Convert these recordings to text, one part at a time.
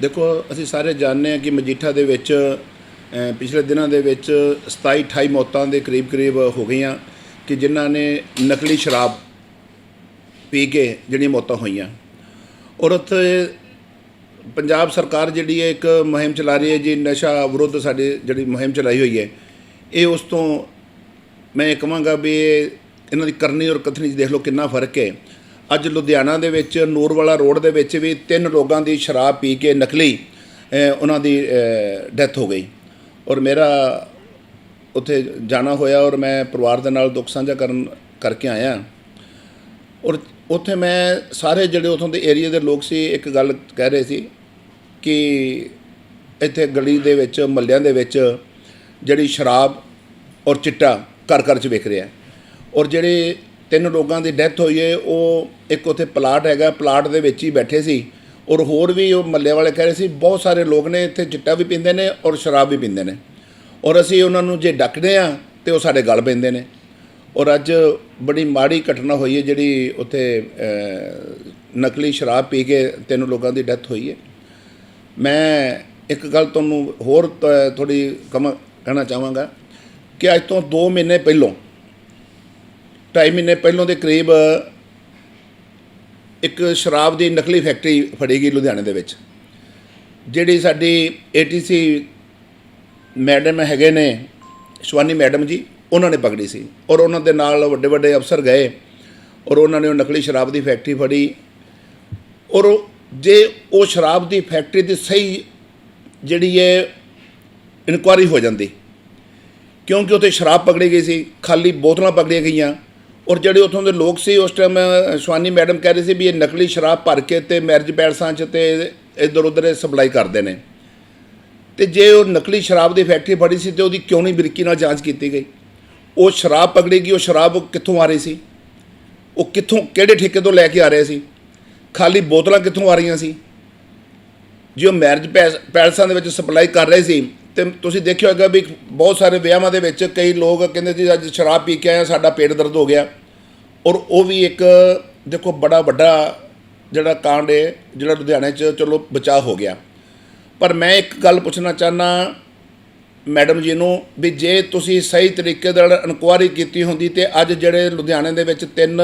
ਦੇਖੋ, ਅਸੀਂ ਸਾਰੇ ਜਾਣਦੇ ਹਾਂ ਕਿ ਮਜੀਠਾ ਦੇ ਵਿੱਚ ਪਿਛਲੇ ਦਿਨਾਂ ਦੇ ਵਿੱਚ 27 28 ਮੌਤਾਂ ਦੇ ਕਰੀਬ ਕਰੀਬ ਹੋ ਗਈਆਂ ਕਿ ਜਿਨ੍ਹਾਂ ਨੇ ਨਕਲੀ ਸ਼ਰਾਬ ਪੀ ਕੇ ਜਿਹੜੀਆਂ ਮੌਤਾਂ ਹੋਈਆਂ। ਔਰ ਉੱਥੇ ਪੰਜਾਬ ਸਰਕਾਰ ਜਿਹੜੀ ਹੈ, ਇੱਕ ਮੁਹਿੰਮ ਚਲਾ ਰਹੀ ਹੈ ਜੀ, ਨਸ਼ਾ ਵਿਰੁੱਧ ਸਾਡੇ ਜਿਹੜੀ ਮੁਹਿੰਮ ਚਲਾਈ ਹੋਈ ਹੈ, ਇਹ ਉਸ ਤੋਂ ਮੈਂ ਇਹ ਕਹਾਂਗਾ ਵੀ ਇਹਨਾਂ ਦੀ ਕਰਨੀ ਔਰ ਕਥਨੀ 'ਚ ਦੇਖ ਲਓ ਕਿੰਨਾ ਫ਼ਰਕ ਹੈ। ਅੱਜ ਲੁਧਿਆਣਾ ਦੇ ਵਿੱਚ ਨੂਰਵਾਲਾ ਰੋਡ ਦੇ ਵਿੱਚ ਵੀ ਤਿੰਨ ਲੋਕਾਂ ਦੀ ਸ਼ਰਾਬ ਪੀ ਕੇ ਨਕਲੀ ਉਹਨਾਂ ਦੀ ਡੈਥ ਹੋ ਗਈ। ਔਰ ਮੇਰਾ ਉੱਥੇ ਜਾਣਾ ਹੋਇਆ ਔਰ ਮੈਂ ਪਰਿਵਾਰ ਦੇ ਨਾਲ ਦੁੱਖ ਸਾਂਝਾ ਕਰਨ ਕਰਕੇ ਆਇਆ। ਔਰ ਉੱਥੇ ਮੈਂ ਸਾਰੇ ਜਿਹੜੇ ਉਥੋਂ ਦੇ ਏਰੀਆ ਦੇ ਲੋਕ ਸੀ, ਇੱਕ ਗੱਲ ਕਹਿ ਰਹੇ ਸੀ ਕਿ ਇੱਥੇ ਗਲੀ ਦੇ ਵਿੱਚ ਮੱਲਿਆਂ ਦੇ ਵਿੱਚ ਜਿਹੜੀ ਸ਼ਰਾਬ ਔਰ ਚਿੱਟਾ ਘਰ ਘਰ 'ਚ ਵਿਕ ਰਿਹਾ। ਔਰ ਜਿਹੜੇ ਤਿੰਨ ਲੋਕਾਂ ਦੀ ਡੈਥ ਹੋਈ ਹੈ ਉਹ ਇੱਕ ਉੱਥੇ ਪਲਾਟ ਹੈਗਾ, ਪਲਾਟ ਦੇ ਵਿੱਚ ਹੀ ਬੈਠੇ ਸੀ। ਔਰ ਹੋਰ ਵੀ ਉਹ ਮੱਲੇ ਵਾਲੇ ਕਹਿ ਰਹੇ ਸੀ, ਬਹੁਤ ਸਾਰੇ ਲੋਕ ਨੇ, ਇੱਥੇ ਚਿੱਟਾ ਵੀ ਪੀਂਦੇ ਨੇ ਔਰ ਸ਼ਰਾਬ ਵੀ ਪੀਂਦੇ ਨੇ। ਔਰ ਅਸੀਂ ਉਹਨਾਂ ਨੂੰ ਜੇ ਡੱਕਦੇ ਆ ਤੇ ਉਹ ਸਾਡੇ ਗਲ ਪੈਂਦੇ ਨੇ। ਔਰ ਅੱਜ ਬੜੀ ਮਾੜੀ ਘਟਨਾ ਹੋਈ ਹੈ ਜਿਹੜੀ ਉੱਥੇ ਨਕਲੀ ਸ਼ਰਾਬ ਪੀ ਕੇ ਤਿੰਨ ਲੋਕਾਂ ਦੀ ਡੈਥ ਹੋਈ ਹੈ ਮੈਂ ਇੱਕ ਗੱਲ ਤੁਹਾਨੂੰ ਹੋਰ ਥੋੜੀ ਕਮ ਕਹਿਣਾ ਚਾਹਾਂਗਾ ਕਿ ਅੱਜ ਤੋਂ 2 ਮਹੀਨੇ ਪਹਿਲੋਂ ਢਾਈ ਮਹੀਨੇ ਪਹਿਲੋਂ ਦੇ ਕਰੀਬ ਇੱਕ ਸ਼ਰਾਬ ਦੀ ਨਕਲੀ ਫੈਕਟਰੀ ਫੜੀ ਗਈ ਲੁਧਿਆਣੇ ਦੇ ਵਿੱਚ। ਜਿਹੜੀ ਸਾਡੀ ਏਟੀਸੀ ਮੈਡਮ ਹੈਗੇ ਨੇ, ਸ਼ਵਾਨੀ ਮੈਡਮ ਜੀ, ਉਹਨਾਂ ਨੇ ਪਕੜੀ ਸੀ ਔਰ ਉਹਨਾਂ ਦੇ ਨਾਲ ਵੱਡੇ ਵੱਡੇ ਅਫਸਰ ਗਏ ਔਰ ਉਹਨਾਂ ਨੇ ਉਹ ਨਕਲੀ ਸ਼ਰਾਬ ਦੀ ਫੈਕਟਰੀ ਫੜੀ ਔਰ ਜੇ ਉਹ ਸ਼ਰਾਬ ਦੀ ਫੈਕਟਰੀ ਦੀ ਸਹੀ ਜਿਹੜੀ ਹੈ ਇਨਕੁਆਰੀ ਹੋ ਜਾਂਦੀ ਕਿਉਂਕਿ ਉੱਥੇ ਸ਼ਰਾਬ ਪਕੜੀ ਗਈ ਸੀ, ਖਾਲੀ ਬੋਤਲਾਂ ਪਕੜੀਆਂ ਗਈਆਂ ਔਰ ਜਿਹੜੇ ਉੱਥੋਂ ਦੇ ਲੋਕ ਸੀ, ਉਸ ਟਾਈਮ ਸ਼ਵਾਨੀ ਮੈਡਮ ਕਹਿ ਰਹੇ ਸੀ ਵੀ ਇਹ ਨਕਲੀ ਸ਼ਰਾਬ ਭਰ ਕੇ ਤੇ ਮੈਰਿਜ ਪੈਲਸਾਂ 'ਚ ਤੇ ਇੱਧਰ ਉੱਧਰ ਸਪਲਾਈ ਕਰਦੇ ਨੇ। ਤੇ ਜੇ ਉਹ ਨਕਲੀ ਸ਼ਰਾਬ ਦੀ ਫੈਕਟਰੀ ਫੜੀ ਸੀ ਤੇ ਉਹਦੀ ਕਿਉਂ ਨਹੀਂ ਬਰੀਕੀ ਨਾਲ ਜਾਂਚ ਕੀਤੀ ਗਈ? ਉਹ ਸ਼ਰਾਬ ਪਕੜੀ ਗਈ ਉਹ ਸ਼ਰਾਬ ਕਿੱਥੋਂ ਆ ਰਹੀ ਸੀ? ਉਹ ਕਿੱਥੋਂ, ਕਿਹੜੇ ਠੇਕੇ ਤੋਂ ਲੈ ਕੇ ਆ ਰਹੇ ਸੀ? ਖਾਲੀ ਬੋਤਲਾਂ ਕਿੱਥੋਂ ਆ ਰਹੀਆਂ ਸੀ? ਜੇ ਉਹ ਮੈਰਿਜ ਪੈਲਸਾਂ ਦੇ ਵਿੱਚ ਸਪਲਾਈ ਕਰ ਰਹੇ ਸੀ ਤੇ ਤੁਸੀਂ ਦੇਖਿਆ ਹੋਵੇਗਾ ਵੀ ਬਹੁਤ ਸਾਰੇ ਵਿਆਹਾਂ ਦੇ ਵਿੱਚ ਕਈ ਲੋਕ ਕਹਿੰਦੇ ਜੀ ਅੱਜ ਸ਼ਰਾਬ ਪੀ ਕੇ ਹਾਂ, ਸਾਡਾ ਪੇਟ ਦਰਦ ਹੋ ਗਿਆ। ਔਰ ਉਹ ਵੀ ਇੱਕ ਦੇਖੋ ਬੜਾ ਵੱਡਾ ਜਿਹੜਾ ਕਾਂਡ ਹੈ ਜਿਹੜਾ ਲੁਧਿਆਣੇ 'ਚ ਚਲੋ ਬਚਾਅ ਹੋ ਗਿਆ। ਪਰ ਮੈਂ ਇੱਕ ਗੱਲ ਪੁੱਛਣਾ ਚਾਹਨਾ ਮੈਡਮ ਜੀ ਨੂੰ ਵੀ ਜੇ ਤੁਸੀਂ ਸਹੀ ਤਰੀਕੇ ਨਾਲ ਇਨਕੁਆਰੀ ਕੀਤੀ ਹੁੰਦੀ ਤੇ ਅੱਜ ਜਿਹੜੇ ਲੁਧਿਆਣੇ ਦੇ ਵਿੱਚ ਤਿੰਨ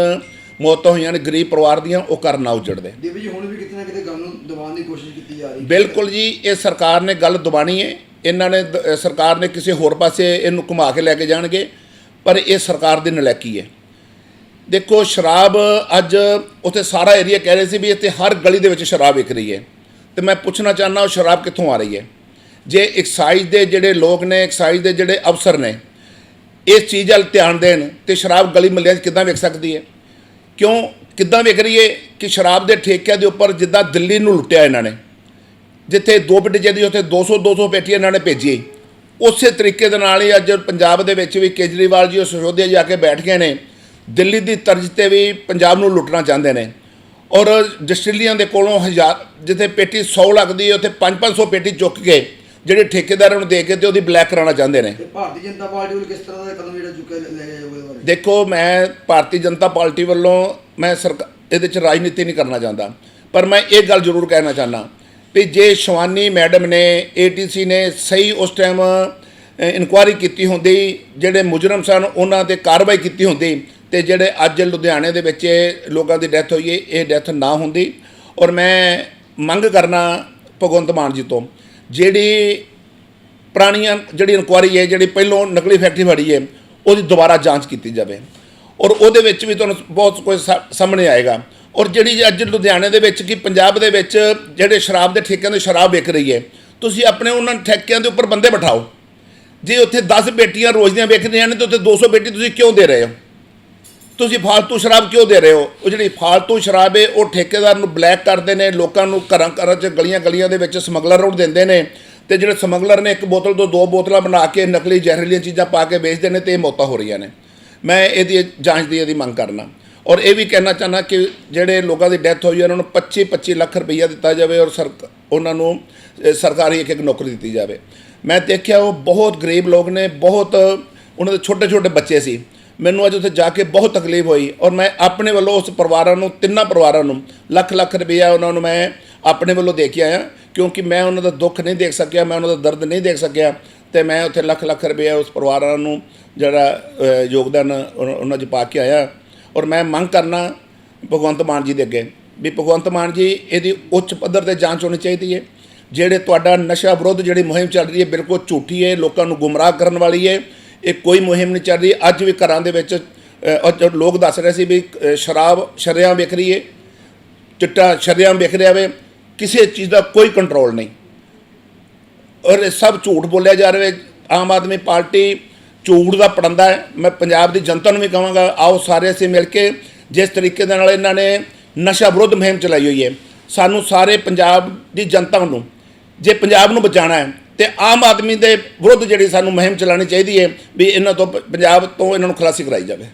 ਮੌਤਾਂ ਹੋਈਆਂ ਨੇ ਗਰੀਬ ਪਰਿਵਾਰ ਦੀਆਂ ਉਹ ਘਰ ਨਾ ਉਜੜਦੇ। ਦੇਵੀ ਜੀ ਹੁਣ ਵੀ ਕਿਤੇ ਨਾ ਕਿਤੇ ਗੱਲ ਨੂੰ ਦਬਾਉਣ ਦੀ ਕੋਸ਼ਿਸ਼ ਕੀਤੀ ਜਾ ਰਹੀ ਹੈ। ਬਿਲਕੁਲ ਜੀ ਇਹ ਸਰਕਾਰ ਨੇ ਗੱਲ ਦਬਾਣੀ ਹੈ ਇਹਨਾਂ ਨੇ ਦ- ਸਰਕਾਰ ਨੇ ਕਿਸੇ ਹੋਰ ਪਾਸੇ ਇਹਨੂੰ ਘੁਮਾ ਕੇ ਲੈ ਕੇ ਜਾਣਗੇ, ਪਰ ਇਹ ਸਰਕਾਰ ਦੀ ਨਲੈਕੀ ਹੈ। ਦੇਖੋ, ਸ਼ਰਾਬ ਅੱਜ ਉੱਥੇ ਸਾਰਾ ਏਰੀਆ ਕਹਿ ਰਹੇ ਸੀ ਵੀ ਇੱਥੇ ਹਰ ਗਲੀ ਦੇ ਵਿੱਚ ਸ਼ਰਾਬ ਵਿਕ ਰਹੀ ਹੈ। ਤੇ ਮੈਂ ਪੁੱਛਣਾ ਚਾਹੁੰਦਾ ਉਹ ਸ਼ਰਾਬ ਕਿੱਥੋਂ ਆ ਰਹੀ ਹੈ? ਜੇ ਐਕਸਾਈਜ਼ ਦੇ ਜਿਹੜੇ ਲੋਕ ਨੇ ਐਕਸਾਈਜ਼ ਦੇ ਜਿਹੜੇ ਅਫਸਰ ਨੇ, ਇਸ ਚੀਜ਼ ਵੱਲ ਧਿਆਨ ਦੇਣ ਤੇ ਸ਼ਰਾਬ ਗਲੀ ਮੱਲਿਆਂ 'ਚ ਕਿੱਦਾਂ ਵਿਕ ਸਕਦੀ ਹੈ? ਕਿਉਂ? ਕਿੱਦਾਂ ਵਿਕ ਰਹੀ ਹੈ ਕਿ ਸ਼ਰਾਬ ਦੇ ਠੇਕਿਆਂ ਦੇ ਉੱਪਰ ਜਿੱਦਾਂ ਦਿੱਲੀ ਨੂੰ ਲੁੱਟਿਆ ਇਹਨਾਂ ਨੇ? ਜਿੱਥੇ ਦੋ ਪੇਟੀ ਜਿਹਦੀ ਉੱਥੇ 200 200 ਪੇਟੀਆਂ ਇਹਨਾਂ ਨੇ ਭੇਜੀ ਉਸੇ ਤਰੀਕੇ ਦੇ ਨਾਲ ਹੀ ਅੱਜ ਪੰਜਾਬ ਦੇ ਵਿੱਚ ਵੀ ਕੇਜਰੀਵਾਲ ਜੀ ਉਹ ਸਿਸੋਦੀਆ ਜਾ ਕੇ ਬੈਠ ਗਏ ਨੇ। ਦਿੱਲੀ ਦੀ ਤਰਜ਼ ਤੇ ਵੀ ਪੰਜਾਬ ਨੂੰ ਲੁੱਟਣਾ ਚਾਹੁੰਦੇ ਨੇ। ਔਰ ਡਿਸਟਿਲੀਆਂ ਦੇ ਕੋਲੋਂ ਹਜ਼ਾਰ ਜਿੱਥੇ ਪੇਟੀ 100 ਲੱਗਦੀ ਹੈ ਉੱਥੇ 5-500 ਪੇਟੀ ਚੁੱਕ ਕੇ ਜਿਹੜੇ ਠੇਕੇਦਾਰਾਂ ਨੂੰ ਦੇ ਕੇ ਤੇ ਉਹਦੀ ਬਲੈਕ ਕਰਾਉਣਾ ਚਾਹੁੰਦੇ ਨੇ। ਭਾਰਤੀ ਜਨਤਾ ਪਾਰਟੀ ਵੱਲ ਕਿਸ ਤਰ੍ਹਾਂ ਦਾ ਕਦਮ ਜਿਹੜਾ ਚੁੱਕਿਆ ਜਾਊਗਾ ਦੇਖੋ ਮੈਂ ਭਾਰਤੀ ਜਨਤਾ ਪਾਰਟੀ ਵੱਲੋਂ ਮੈਂ ਸਰਕਾਰ ਇਹਦੇ ਚ ਰਾਜਨੀਤੀ ਨਹੀਂ ਕਰਨਾ ਚਾਹੁੰਦਾ। ਪਰ ਮੈਂ ਇਹ ਗੱਲ ਜ਼ਰੂਰ ਕਹਿਣਾ ਚਾਹੁੰਦਾ। ਵੀ ਜੇ ਸ਼ਵਾਨੀ ਮੈਡਮ ਨੇ ਏਟੀਸੀ ਨੇ ਸਹੀ ਉਸ ਟਾਈਮ ਇਨਕੁਆਇਰੀ ਕੀਤੀ ਹੁੰਦੀ, ਜਿਹੜੇ ਮੁਜਰਮ ਸਨ ਉਹਨਾਂ ਤੇ ਕਾਰਵਾਈ ਕੀਤੀ ਹੁੰਦੀ ਤੇ ਜਿਹੜੇ ਅੱਜ ਲੁਧਿਆਣੇ ਦੇ ਵਿੱਚ ਲੋਕਾਂ ਦੀ ਡੈਥ ਹੋਈ ਹੈ, ਇਹ ਡੈਥ ਨਾ ਹੁੰਦੀ। ਔਰ ਮੈਂ ਮੰਗ ਕਰਨਾ ਭਗਵੰਤ ਮਾਨ ਜੀ ਤੋਂ, ਜਿਹੜੀ ਪੁਰਾਣੀਆਂ ਜਿਹੜੀ ਇਨਕੁਆਇਰੀ ਹੈ, ਜਿਹੜੀ ਪਹਿਲੋਂ ਨਕਲੀ ਫੈਕਟਰੀ ਫੜੀ ਹੈ, ਉਹਦੀ ਦੁਬਾਰਾ ਜਾਂਚ ਕੀਤੀ ਜਾਵੇ। ਔਰ ਉਹਦੇ ਵਿੱਚ ਵੀ ਤੁਹਾਨੂੰ ਬਹੁਤ ਕੁਝ ਸਾ- ਸਾਹਮਣੇ ਆਏਗਾ। ਔਰ ਜਿਹੜੀ ਅੱਜ ਲੁਧਿਆਣੇ ਦੇ ਵਿੱਚ ਕੀ ਪੰਜਾਬ ਦੇ ਵਿੱਚ ਜਿਹੜੇ ਸ਼ਰਾਬ ਦੇ ਠੇਕਿਆਂ ਦੇ ਸ਼ਰਾਬ ਵਿਕ ਰਹੀ ਹੈ, ਤੁਸੀਂ ਆਪਣੇ ਉਹਨਾਂ ਠੇਕਿਆਂ ਦੇ ਉੱਪਰ ਬੰਦੇ ਬਿਠਾਓ। ਜੇ ਉੱਥੇ 10 ਬੇਟੀਆਂ ਰੋਜ਼ ਦੀਆਂ ਵਿਕ ਰਹੀਆਂ ਨੇ ਤੇ ਉੱਥੇ 200 ਬੇਟੀ ਤੁਸੀਂ ਕਿਉਂ ਦੇ ਰਹੇ ਹੋ? ਤੁਸੀਂ ਫਾਲਤੂ ਸ਼ਰਾਬ ਕਿਉਂ ਦੇ ਰਹੇ ਹੋ? ਉਹ ਜਿਹੜੀ ਫਾਲਤੂ ਸ਼ਰਾਬ ਹੈ, ਉਹ ਠੇਕੇਦਾਰ ਨੂੰ ਬਲੈਕ ਕਰਦੇ ਨੇ, ਲੋਕਾਂ ਨੂੰ ਘਰਾਂ ਘਰਾਂ 'ਚ ਗਲੀਆਂ ਗਲੀਆਂ ਦੇ ਵਿੱਚ ਸਮਗਲਰ ਨੂੰ ਦਿੰਦੇ ਨੇ ਤੇ ਜਿਹੜੇ ਸਮਗਲਰ ਨੇ ਇੱਕ ਬੋਤਲ ਤੋਂ ਦੋ ਬੋਤਲਾਂ ਬਣਾ ਕੇ ਨਕਲੀ ਜ਼ਹਿਰੀਲੀਆਂ ਚੀਜ਼ਾਂ ਪਾ ਕੇ ਵੇਚਦੇ ਨੇ ਤੇ ਇਹ ਮੌਤਾਂ ਹੋ ਰਹੀਆਂ ਨੇ। ਮੈਂ ਇਹਦੀ ਜਾਂਚ ਦੀ ਇਹਦੀ ਮੰਗ ਕਰਨਾ। ਔਰ ਇਹ ਵੀ ਕਹਿਣਾ ਚਾਹਨਾ ਕਿ ਜਿਹੜੇ ਲੋਕਾਂ ਦੀ ਡੈਥ ਹੋਈ ਹੈ ਉਹਨਾਂ ਨੂੰ 25 25 ਲੱਖ ਰੁਪਈਆ ਦਿੱਤਾ ਜਾਵੇ ਔਰ ਸਰ ਉਹਨਾਂ ਨੂੰ ਸਰਕਾਰੀ ਇੱਕ ਇੱਕ ਨੌਕਰੀ ਦਿੱਤੀ ਜਾਵੇ। ਮੈਂ ਦੇਖਿਆ ਉਹ ਬਹੁਤ ਗਰੀਬ ਲੋਕ ਨੇ, ਬਹੁਤ, ਉਹਨਾਂ ਦੇ ਛੋਟੇ ਛੋਟੇ ਬੱਚੇ ਸੀ। ਮੈਨੂੰ ਅੱਜ ਉੱਥੇ ਜਾ ਕੇ ਬਹੁਤ ਤਕਲੀਫ ਹੋਈ ਔਰ ਮੈਂ ਆਪਣੇ ਵੱਲੋਂ ਉਸ ਪਰਿਵਾਰਾਂ ਨੂੰ, ਤਿੰਨਾਂ ਪਰਿਵਾਰਾਂ ਨੂੰ ਲੱਖ ਲੱਖ ਰੁਪਈਆ ਉਹਨਾਂ ਨੂੰ ਮੈਂ ਆਪਣੇ ਵੱਲੋਂ ਦੇ ਕੇ ਆਇਆ ਕਿਉਂਕਿ ਮੈਂ ਉਹਨਾਂ ਦਾ ਦੁੱਖ ਨਹੀਂ ਦੇਖ ਸਕਿਆ, ਮੈਂ ਉਹਨਾਂ ਦਾ ਦਰਦ ਨਹੀਂ ਦੇਖ ਸਕਿਆ ਤੇ ਮੈਂ ਉੱਥੇ ਲੱਖ ਲੱਖ ਰੁਪਈਆ ਉਸ ਪਰਿਵਾਰਾਂ ਨੂੰ ਜਿਹੜਾ ਯੋਗਦਾਨ ਉਨ- ਉਹਨਾਂ 'ਚ ਪਾ ਕੇ ਆਇਆ। ਔਰ ਮੈਂ ਮੰਗ ਕਰਨਾ ਭਗਵੰਤ ਮਾਨ ਜੀ ਦੇ ਅੱਗੇ ਵੀ ਭਗਵੰਤ ਮਾਨ ਜੀ, ਇਹਦੀ ਉੱਚ ਪੱਧਰ ਤੇ ਜਾਂਚ ਹੋਣੀ ਚਾਹੀਦੀ ਹੈ। ਜਿਹੜੇ ਤੁਹਾਡਾ ਨਸ਼ਾ ਵਿਰੁੱਧ ਜਿਹੜੀ ਮੁਹਿੰਮ ਚੱਲ ਰਹੀ ਹੈ, ਬਿਲਕੁਲ ਝੂਠੀ ਹੈ, ਲੋਕਾਂ ਨੂੰ ਗੁੰਮਰਾਹ ਕਰਨ ਵਾਲੀ ਹੈ। ਇਹ ਕੋਈ ਮੁਹਿੰਮ ਨਹੀਂ ਚੱਲ ਰਹੀ। ਅੱਜ ਵੀ ਘਰਾਂ ਦੇ ਵਿੱਚ ਲੋਕ ਦੱਸ ਰਹੇ ਸੀ ਵੀ ਸ਼ਰਾਬ ਸ਼ਰਿਆਂ ਵਿਕ ਰਹੀ ਹੈ। ਚਿੱਟਾ ਸ਼ਰਿਆਂ ਵਿਕ ਰਿਹਾ ਵੇ। ਕਿਸੇ ਚੀਜ਼ ਦਾ ਕੋਈ ਕੰਟਰੋਲ ਨਹੀਂ। ਔਰ ਸਭ ਝੂਠ ਬੋਲਿਆ ਜਾ ਰਿਹਾ ਹੈ ਆਮ ਆਦਮੀ ਪਾਰਟੀ ਝੂਠ ਦਾ ਪੜੰਦਾ ਹੈ। ਮੈਂ ਪੰਜਾਬ ਦੀ ਜਨਤਾ ਨੂੰ ਵੀ ਕਹਾਂਗਾ, ਆਓ ਸਾਰੇ ਅਸੀਂ ਮਿਲ ਕੇ ਜਿਸ ਤਰੀਕੇ ਦੇ ਨਾਲ ਇਹਨਾਂ ਨੇ ਨਸ਼ਾ ਵਿਰੁੱਧ ਮੁਹਿੰਮ ਚਲਾਈ ਹੋਈ ਹੈ। ਸਾਨੂੰ ਸਾਰੇ ਪੰਜਾਬ ਦੀ ਜਨਤਾ ਨੂੰ, ਜੇ ਪੰਜਾਬ ਨੂੰ ਬਚਾਉਣਾ ਹੈ, ਤੇ ਆਮ ਆਦਮੀ ਦੇ ਵਿਰੁੱਧ ਜਿਹੜੀ ਸਾਨੂੰ ਮੁਹਿੰਮ ਚਲਾਉਣੀ ਚਾਹੀਦੀ ਹੈ ਵੀ ਇਹਨਾਂ ਤੋਂ ਪ- ਪੰਜਾਬ ਤੋਂ ਇਹਨਾਂ ਨੂੰ ਖਲਾਸੀ ਕਰਾਈ ਜਾਵੇ।